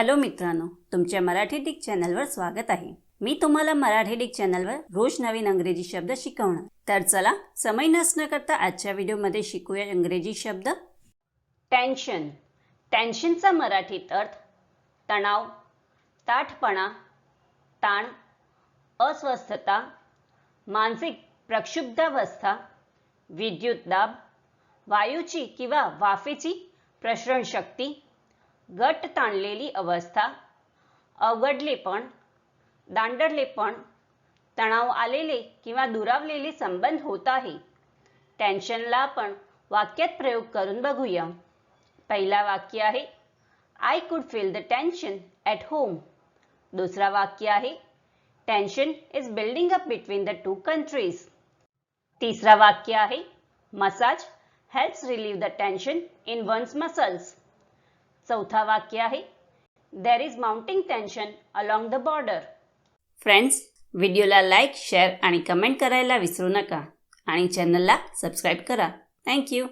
Hello मित्रांनो तुमच्या Marathi Dick चॅनलवर स्वागत आहे. मी तुम्हाला मराठी डिक चॅनलवर रोज नवीन अंग्रेजी शब्द शिकवणार. तर चला समय नसणं करता आजच्या व्हिडिओमध्ये शिकूया इंग्रजी शब्द. टेन्शन टेन्शनचा मराठीत अर्थ तणाव ताठपणा ताण अस्वस्थता मानसिक प्रक्षुब्धावस्था विद्युत दाब वायूची किंवा वाफेची प्रसरण शक्ती गट ताणलेली अवस्था अवघडलेपण दांडरलेपण तणाव आलेले किंवा दुरावलेले संबंध होत आहे. टेन्शनला आपण वाक्यात प्रयोग करून बघूया. पहिला वाक्य आहे I could feel the tension at home दुसरा वाक्य आहे tension is building up between the two countries तिसरा वाक्य आहे massage helps relieve the tension in one's muscles चौथा वाक्य आहे. There is mounting tension along the border friends व्हिडिओला लाईक शेअर आणि कमेंट करायला विसरू नका. आणि चॅनलला सबस्क्राईब करा. थँक्यू